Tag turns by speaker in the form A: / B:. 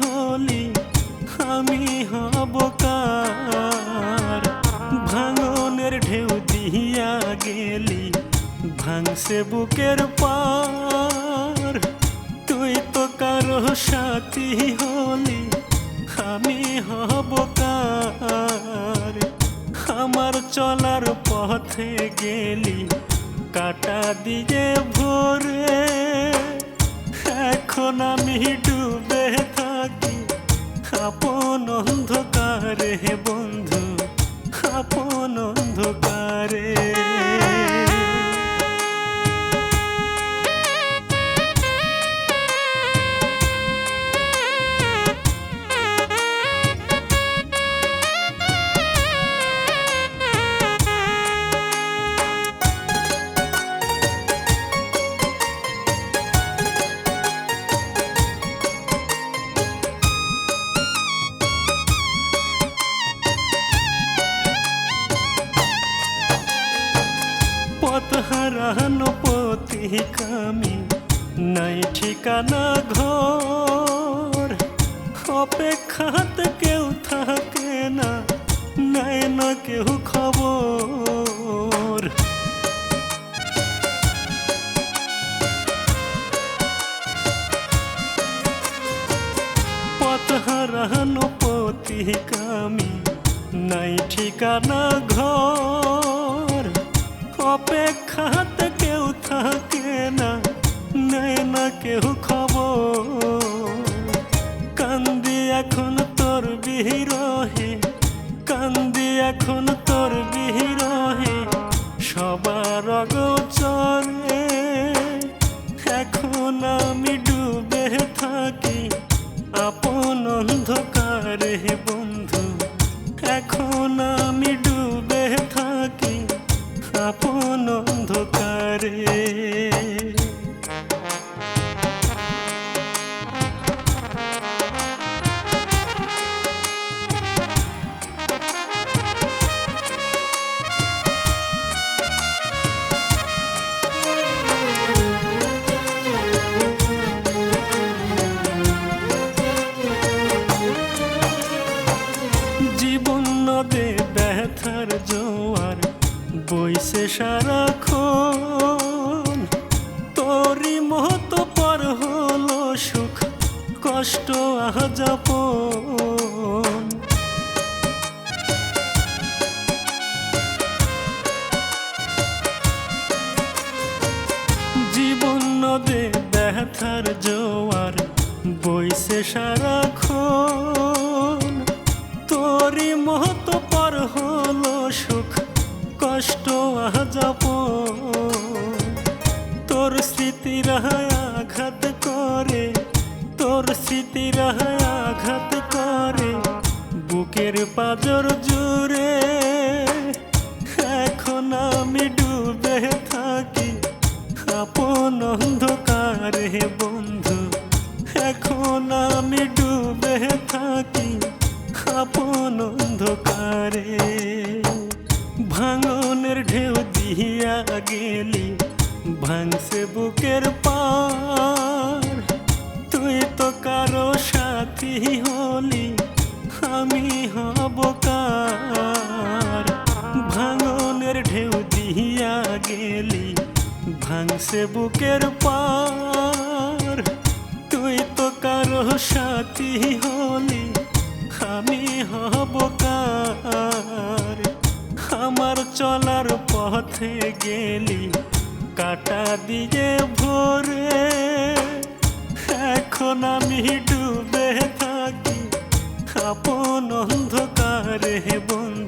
A: হলি আমি হব কার? ভাঙনের ঢেউ দিয়া গেলি, ভাঙছে বুকের পার। তুই তো কারও সাথী হলি, আমি হব কার? আমার চলার পথে গেলি, কাটা দিয়ে ভোরে হারানো পথিকামি নাই ঠিকানা ঘর অপেক্ষাত কেউ থাকে না নাই না কেউ খবর পথ হারানো পথিকামি নাই ঠিকানা বিরহে, কান্দি এখন তোর বিরহে। সবার অগোচরে এখন আমি ডুবে থাকি, আপন অন্ধকারে বন্ধু। এখন আমি ডুবে থাকি, আপন অন্ধকারে। বইছে সারাক্ষণ। তোরই মহত পর হলো সুখ, কষ্ট আহাজাপন জীবন নদে ব্যথার জোয়ার বইছে সারাক্ষণ কষ্ট আজাপ তোর স্মৃতি আঘাত করে, তোর স্মৃতি আঘাত করে, বুকের পাজর জুড়ে। এখন আমি ডুবে থাকি, আপন অন্ধকারে বন্ধু। এখন আমি ডুবে থাকি, আপন অন্ধকারে। দিয়া গেলি ভাঙছে বুকের পার তুই তো কারও সাথী হলি আমি হব কার ভাঙনের ঢেউ দিয়া গেলি ভাঙছে বুকের পার তুই তো কারও সাথী হলি পথে গেলি কাটা দিয়ে ভোরে। এখন আমি ডুবে থাকি আপন অন্ধকারে বন্ধু